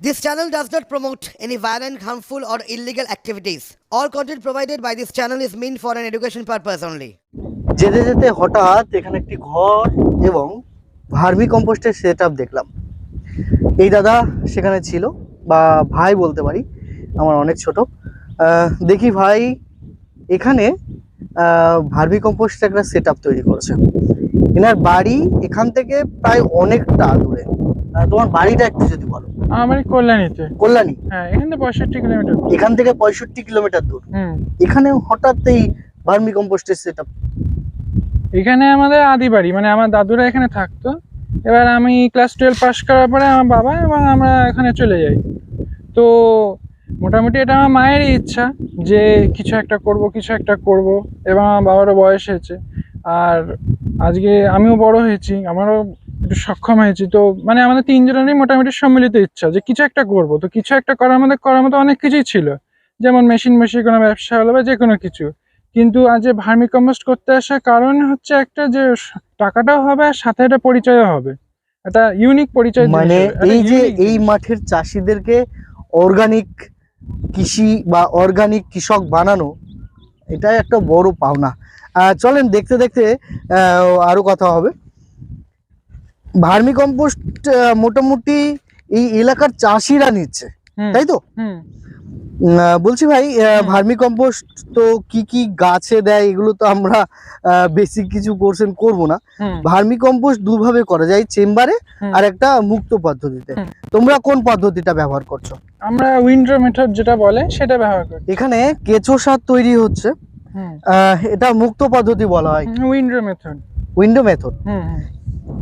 This channel does not promote any violent, harmful, or illegal activities. All content provided by this channel is meant for an education purpose only. যেতে যেতে হঠাৎ এখানে একটি ঘর এবং vermi কম্পোস্টের set দেখলাম এই দাদা সেখানে ছিল বা ভাই বলতে পারি আমার অনেক ছোট দেখি ভাই এখানে ভার্মি কম্পোস্টের একটা সেট তৈরি করেছে এনার বাড়ি এখান থেকে প্রায় অনেকটা দূরে তোমার বাড়িটা একটু যদি বলো আমার কল্যাণীতে। কল্যাণী? হ্যাঁ এখান থেকে পঁয়ষট্টি কিলোমিটার এখান থেকে পঁয়ষট্টি কিলোমিটার দূর? এখানে হঠাৎ এই ভার্মি কম্পোস্টের সেট এখানে আমাদের আদি বাড়ি মানে আমার দাদুরা এখানে থাকতো। এবার আমি ক্লাস টুয়েলভ পাস করার পরে আমার বাবা এবং আমরা এখানে চলে যাই। তো মোটামুটি এটা আমার মায়েরই ইচ্ছা যে কিছু একটা করব কিছু একটা করব। এবং আমার বাবারও বয়স হয়েছে। আর আজকে আমিও বড় হয়েছি আমারও একটু সক্ষম হয়েছি। তো মানে আমাদের তিনজনেরই মোটামুটি সম্মিলিত ইচ্ছা যে কিছু একটা করব। তো কিছু একটা করার মধ্যে করার মতো অনেক কিছুই ছিল। যেমন মেশিন মেশিন কোনো ব্যবসা হলো বা যে কোনো কিছু। কিন্তু আজ ভার্মি কম্পোস্ট করতে আসার কারণ হচ্ছে একটা যে টাকাটাও হবে আর সাথে একটা পরিচয়ও হবে। একটা ইউনিক পরিচয় মানে এই যে এই মাঠের চাষিদেরকে অর্গানিক কৃষি বা অর্গানিক কৃষক বানানো এটা একটা বড় পাওনা। চলেন দেখতে দেখতে আহ, আরও কথা হবে। ভার্মি কম্পোস্ট মোটামুটি এই এলাকার চাষিরা নিচ্ছে তাই তো? বলছি ভাই। ভার্মি কম্পোস্ট তো কি কি গাছে দেয় এগুলো তো আমরা বেসিক কিছু কোর্সেন করব না। ভার্মি কম্পোস্ট দুভাবে করা যায় চেম্বারে আর একটা মুক্ত পদ্ধতিতে। তোমরা কোন পদ্ধতিটা ব্যবহার করছ? আমরা উইন্ডো মেথড যেটা বলে সেটা ব্যবহার করি। এখানে কেঁচো সার তৈরি হচ্ছে। এটা মুক্ত পদ্ধতি বলা হয়। Window method. Window method.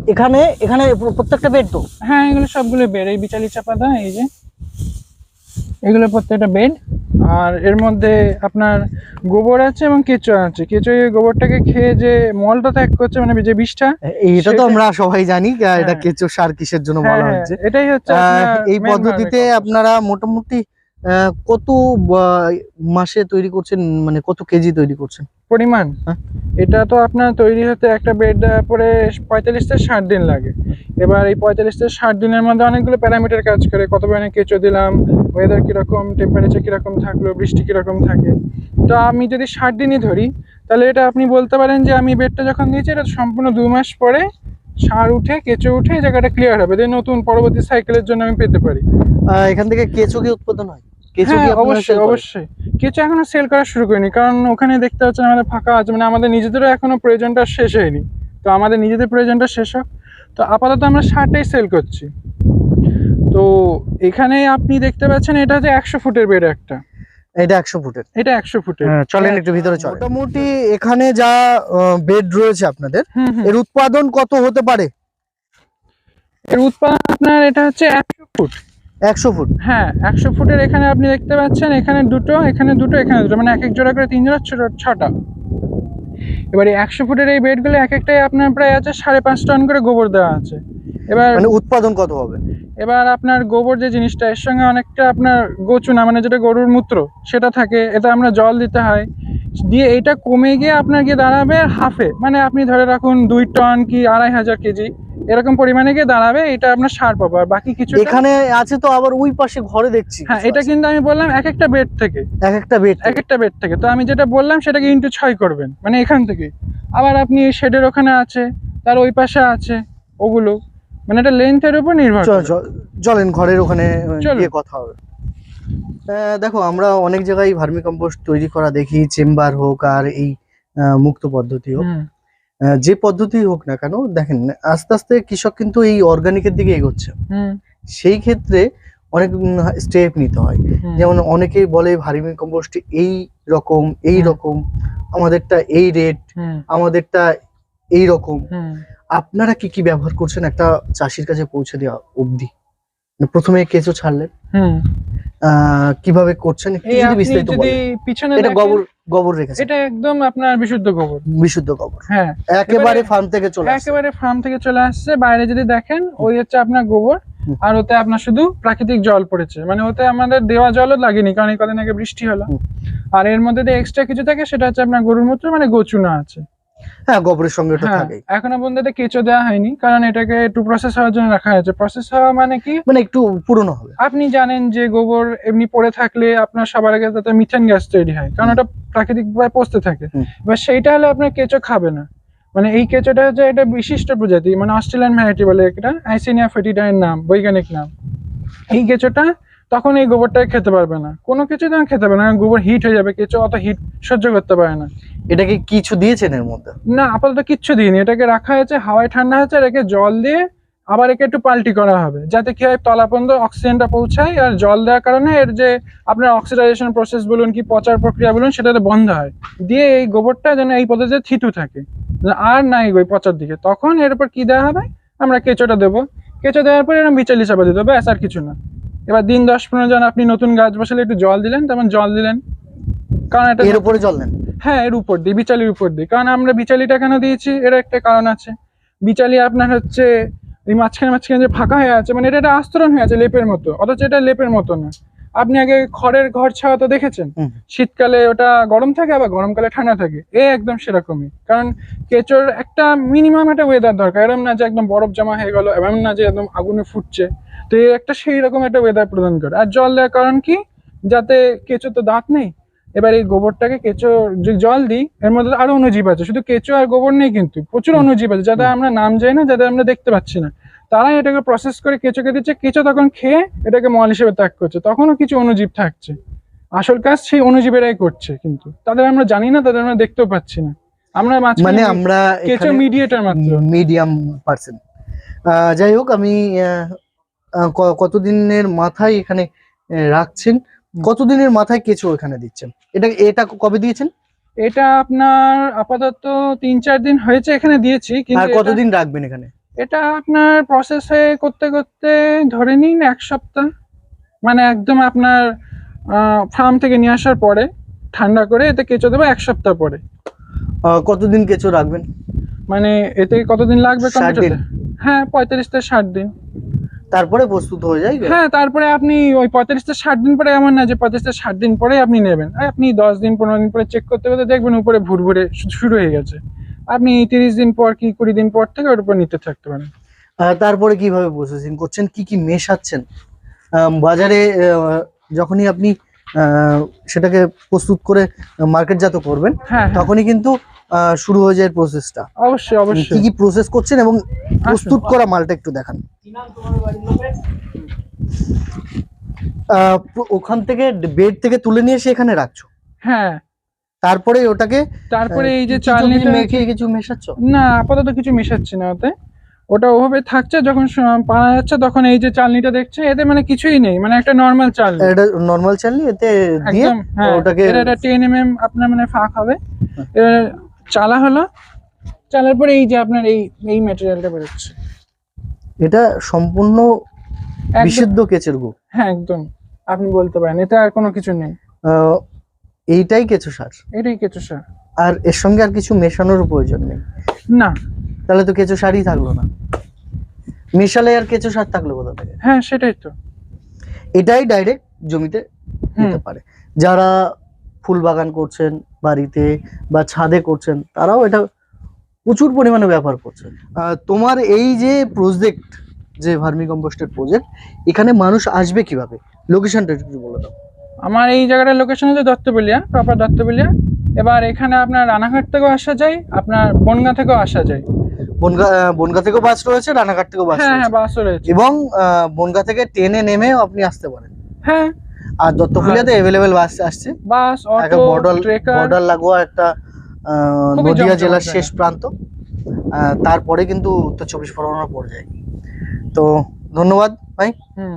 এখানে এখানে প্রত্যেকটা বেড তো? হ্যাঁ এগুলো সবগুলো বেড এই বিচালি চাপা দেয় এই যে। এগুলো প্রত্যেকটা বেড আর এর মধ্যে আপনার গোবর আছে এবং কেঁচো আছে। কেঁচো এই গোবরটাকে খেয়ে যে মলটা ত্যাগ করছে মানে যে বিষটা এটা তো আমরা সবাই জানি এটা হ্যাঁ। কেঁচো সার কিসের জন্য হ্যাঁ বলা হ্যাঁ হচ্ছে। এটাই হচ্ছে এই পদ্ধতিতে আপনারা মোটামুটি কত মাসে তৈরি করছেন মানে কত কেজি তৈরি করছেন? পরিমাণ? হ্যাঁ। এটা তো আপনার তৈরি হতে একটা বেড পরে পঁয়তাল্লিশ থেকে ষাট দিন লাগে। এবার এই পঁয়তাল্লিশ থেকে ষাট দিনের মধ্যে অনেকগুলো প্যারামিটার কাজ করে। কত পরিমাণে কেঁচো দিলাম ওয়েদার কীরকম টেম্পারেচার কীরকম থাকল বৃষ্টি কীরকম থাকে। তো আমি যদি ষাট দিনই ধরি তাহলে এটা আপনি বলতে পারেন যে আমি বেডটা যখন দিয়েছি এটা সম্পূর্ণ দু মাস পরে সার উঠে কেঁচো উঠে জায়গাটা ক্লিয়ার হবে। দিয়ে নতুন পরবর্তী সাইকেলের জন্য আমি পেতে পারি। এখান থেকে কেঁচো কি উৎপাদন হয়? কেঁচো কি হ্যাঁ অবশ্যই অবশ্যই। কিছু এখনও সেল করা শুরু করিনি কারণ ওখানে দেখতে হচ্ছে আমাদের ফাঁকা আছে মানে আমাদের নিজেদেরও এখনও প্রয়োজনটা শেষ হয়নি। তো আমাদের নিজেদের প্রয়োজনটা শেষ হোক। তো আপাতত আমরা ষাটটাই সেল করছি। তো এখানে আপনি দেখতে পাচ্ছেন এটা হচ্ছে একশো ফুটের বেড একটা। এটা একশো ফুটের। এটা একশো ফুটের। হ্যাঁ, চলেন একটু ভিতরে চলেন। মোটামুটি এখানে যা বেড রয়েছে আপনাদের এর উৎপাদন কত হতে পারে? এর উৎপাদন আপনার এটা হচ্ছে একশো ফুট। একশো ফুট? হ্যাঁ একশো ফুটের এখানে আপনি দেখতে পাচ্ছেন এখানে দুটো এখানে দুটো এখানে দুটো মানে এক এক জোড়া করে তিন জোড়া ছটা। এবারে একশো ফুটের এই বেডগুলো এক একটাই আপনার প্রায় আছে সাড়ে পাঁচ টন করে গোবর দেওয়া আছে। এবার মানে উৎপাদন কত হবে? এবার আপনার গোবর যে জিনিসটা এর সঙ্গে অনেকটা আপনার গোচুনা মানে যেটা গরুর মূত্র সেটা থাকে এটা আমরা জল দিতে হয়। দিয়ে এটা কমে গিয়ে আপনার গিয়ে দাঁড়াবে হাফে মানে আপনি ধরে রাখুন দুই টন কি আড়াই হাজার কেজি। এরকম পরিমাণে গিয়ে দাঁড়াবে এটা আপনার সার পাবো। আর বাকি কিছু এখানে আছে তো আবার ওই পাশে ঘরে দেখছি। হ্যাঁ এটা কিন্তু আমি বললাম এক একটা বেড থেকে। এক একটা বেড এক একটা বেড থেকে। তো আমি যেটা বললাম সেটাকে ইন্টু ছয় করবেন মানে এখান থেকে। আবার আপনি শেডের ওখানে আছে তার ওই পাশে আছে ওগুলো। মানে এটা লেন্থের উপর নির্ভর। চলেন ঘরের ওখানে গিয়ে কথা হবে। দেখো আমরা অনেক জায়গায় ভার্মি কম্পোস্ট তৈরি করা দেখি চেম্বার হোক আর এই মুক্ত পদ্ধতি হোক। যে পদ্ধতি হোক না কেন দেখেন আস্তে আস্তে কৃষক কিন্তু এই অর্গানিকের দিকে এগোচ্ছে। সেই ক্ষেত্রে অনেক স্টেপ নিতে হয়। যেমন অনেকেই বলে ভার্মি কম্পোস্ট এই রকম এই রকম আমাদেরটা এই রেট আমাদেরটা এই রকম। আপনারা কি কি ব্যবহার করছেন একটা চাষির কাছে পৌঁছে দেওয়া অবধি? প্রথমে কেঁচো ছাড়লেন। হুম। আহ, কীভাবে করছেন একটু যদি বিস্তারিত বলেন। এটা গোবর গোবর রেখেছে এটা একদম আপনার বিশুদ্ধ গোবর। বিশুদ্ধ গোবর। হ্যাঁ। একেবারে ফার্ম থেকে চলে একেবারে ফার্ম থেকে চলে আসছে। বাইরে যদি দেখেন ওই হচ্ছে আপনার গোবর আর ওতে আপনার শুধু প্রাকৃতিক জল পড়েছে। মানে ওতে আমাদের দেওয়া জলও লাগেনি কারণ এই কদিন আগে বৃষ্টি হলো। আর এর মধ্যে যে এক্সট্রা কিছু থাকে সেটা হচ্ছে আপনার গরুর মূত্র মানে গোচুনা আছে। হ্যাঁ গোবরের সঙ্গে ওটা হ্যাঁ থাকেই। এখনও পর্যন্ত এটা কেঁচো দেওয়া হয়নি কারণ এটাকে একটু প্রসেস হওয়ার জন্য রাখা হয়েছে। প্রসেস হওয়া মানে কি? মানে একটু পুরনো হবে। আপনি জানেন যে গোবর এমনি পড়ে থাকলে আপনার সবার আগে তাতে মিথেন গ্যাস তৈরি হয় কারণ ওটা প্রাকৃতিকভাবে পচতে থাকে। এবার সেইটা হলে আপনার কেঁচো খাবে না। মানে এই কেঁচোটা হচ্ছে একটা বিশিষ্ট প্রজাতি মানে অস্ট্রেলিয়ান ভ্যারাইটি বলে এটা আইসিনিয়া ফেটিডাইয়ের নাম বৈজ্ঞানিক নাম। এই কেঁচোটা তখন এই গোবরটাকে খেতে পারবে না। কোনো কিছু তখন খেতে পারবে না গোবর হিট হয়ে যাবে কেঁচো অত হিট সহ্য করতে পারে না। এটাকে কিছু দিয়েছেন এর মধ্যে? না আপাতত কিচ্ছু দিইনি। এটাকে রাখা হয়েছে হাওয়ায় ঠান্ডা হয়েছে রেখে জল দিয়ে আবার একে একটু পাল্টি করা হবে যাতে কি হয় তলা পর্যন্ত অক্সিজেনটা পৌঁছায় আর জল দেওয়ার কারণে এর যে আপনার অক্সিডাইজেশন প্রসেস বলুন কি পচার প্রক্রিয়া বলুন সেটাতে বন্ধ হয়। দিয়ে এই গোবরটা যেন এই পদ্ধতিতে থিতু থাকে আর না এগোয় পচার দিকে। তখন এর উপর কি দেওয়া হবে? আমরা কেঁচোটা দেবো। কেঁচো দেওয়ার পরে এরকম বিচালি চাপা দিতে হবে ব্যাস আর কিছু না। এবার দিন দশ পনেরো জন আপনি নতুন গাছ বসালে একটু জল দিলেন তেমন জল দিলেন। কারণ এটা এর উপরে জল দেন? হ্যাঁ এর উপর দিয়ে বিচালির উপর দিই কারণ আমরা বিচালিটা কেন দিয়েছি? এর একটা কারণ আছে। বিচালি আপনার হচ্ছে এই মাঝখানে মাঝখানে যে ফাঁকা হয়ে আছে মানে এটা একটা আস্তরণ হয়ে আছে লেপের মতো। অথচ এটা লেপের মতো না। আপনি আগে খড়ের ঘর ছাওয়া তো দেখেছেন? শীতকালে ওটা গরম থাকে আবার গরমকালে ঠান্ডা থাকে। এ একদম সেরকমই। কারণ কেঁচোর একটা মিনিমাম একটা ওয়েদার দরকার। এরম না যে একদম বরফ জমা হয়ে গেল এমন না যে একদম আগুনে ফুটছে। তো এর একটা সেই রকম একটা ওয়েদার প্রদান করে। আর জল দেওয়ার কারণ কি? যাতে কেঁচো তো দাঁত নেই এবার এই গোবরটাকে কেঁচো যে জল দিই এর মধ্যে আরও অণুজীব আছে। শুধু কেঁচো আর গোবর নেই কিন্তু প্রচুর অনুজীব আছে যাদের আমরা নাম যাই না যাদের আমরা দেখতে পাচ্ছি না। তারাই এটাকে প্রসেস করে কেঁচোকে দিচ্ছে। কেঁচো তখন খেয়ে এটাকে মল হিসেবে ত্যাগ করছে। তখনও কিছু অণুজীব থাকছে। আসল কাজ সেই অণুজীবেরাই করছে কিন্তু। তাদের আমরা জানি না তাদের আমরা দেখতেও পাচ্ছি না। আমরা মানে আমরা কেঁচো মিডিয়েটার মাত্র। মিডিয়াম পার্সেন্ট যাই হোক আমি কতদিনের মাথায় এখানে রাখছেন? কতদিনের মাথায় কেঁচো এখানে দিচ্ছেন? এটা এটা কবে দিয়েছেন? এটা আপনার আপাতত তিন চার দিন হয়েছে এখানে দিয়েছি কিন্তু আর কতদিন রাখবেন এখানে? এটা আপনার প্রসেস হয়ে করতে করতে ধরে নিন এক সপ্তাহ। মানে একদম আপনার ফার্ম থেকে নিয়ে আসার পরে ঠান্ডা করে এতে কেঁচো দেবো এক সপ্তাহ পরে। কতদিন কেঁচো রাখবেন? মানে এতে কতদিন লাগবে 60 দিন। হ্যাঁ পঁয়তাল্লিশ থেকে ষাট দিন। তারপরে প্রস্তুত হয়ে যায় হ্যাঁ তারপরে আপনি ওই পঁয়তাল্লিশ থেকে ষাট দিন পরে এমন না যে পঁয়তাল্লিশ থেকে ষাট দিন পরে আপনি নেবেন। আপনি দশ দিন পনেরো দিন পরে চেক করতে করতে দেখবেন উপরে ভুরভুরে শু- শুরু হয়ে গেছে। আপনি তিরিশ দিন পর কি কুড়ি দিন পর থেকে ওর উপর নিতে থাকতে পারেন। তারপরে কীভাবে প্রসেসিং করছেন? কি কি মেশাচ্ছেন? বাজারে যখনই আপনি সেটাকে প্রস্তুত করে মার্কেটজাত করবেন হ্যাঁ হ্যাঁ। তখনই কিন্তু শুরু হয়ে যায় প্রসেসটা অবশ্যই অবশ্যই। কি কি প্রসেস করছেন এবং প্রস্তুত করা মালটা একটু দেখান। আহ, ওখান থেকে বেড থেকে তুলে নিয়ে এসে এখানে রাখছো? হ্যাঁ। তারপরে ওটাকে তারপরে এই যে চালনিটা মেখে কিছু মেশাচ্ছ? না আপাতত কিছু মেশাচ্ছি না ওতে। ওটা ওভাবে থাকছে যখন পানা যাচ্ছে তখন এই যে চালনিটা দেখছে এতে মানে কিছুই নেই মানে একটা নর্মাল চালনি। এটা নর্মাল চালনি এতে দিয়ে হ্যাঁ। ওটাকে এটা একটা টেন এম এম আপনার মানে ফাঁক হবে। হ্যাঁ। এবার চালা হলো চালার পরে এই যে আপনার এই এই ম্যাটেরিয়ালটা বেরোচ্ছে। এটা সম্পূর্ণ বিশুদ্ধ কেচের গু। হ্যাঁ একদম। আপনি বলতে পারেন এটা আর কোনো কিছু নেই। এইটাই কেঁচো সার। এটাই কেঁচো সার। আর এর সঙ্গে আর কিছু মেশানোর প্রয়োজন নেই। না। তাহলে তো কেঁচো সারই থাকল না। মেশালে আর কেঁচো সার থাকল কোথা থেকে? হ্যাঁ সেটাই তো। এটাই ডাইরেক্ট জমিতে দিতে পারে। যারা ফুল বাগান করছেন বাড়িতে বা ছাদে করছেন তারাও এটা প্রচুর পরিমাণে ব্যবহার করছেন। তোমার এই যে প্রজেক্ট যে ভার্মি কম্পোস্টের প্রজেক্ট এখানে মানুষ আসবে কীভাবে? লোকেশনটা একটু বলে দাও। আমার এই জায়গাটার লোকেশন হচ্ছে দত্তবেলিয়া প্রপার দত্তবেলিয়া। এবার এখানে আপনার রানাঘাট থেকেও আসা যায় আপনার বনগা থেকেও আসা যায়। বনগা থেকেও বাস রয়েছে রানাঘাট থেকেও বাস হ্যাঁ হ্যাঁ রয়েছে। রয়েছে। এবং আহ, বনগা থেকে ট্রেনে নেমেও আপনি আসতে পারেন। হ্যাঁ আর দত্তপুলিয়াতে অ্যাভেলেবেল বাস আসছে। বাস একটা অটো বর্ডার বর্ডার লাগোয়া একটা নদিয়া জেলার শেষ প্রান্ত। তারপরে কিন্তু উত্তর চব্বিশ পরগনা পড়ে যায়। তো ধন্যবাদ ভাই। হুম।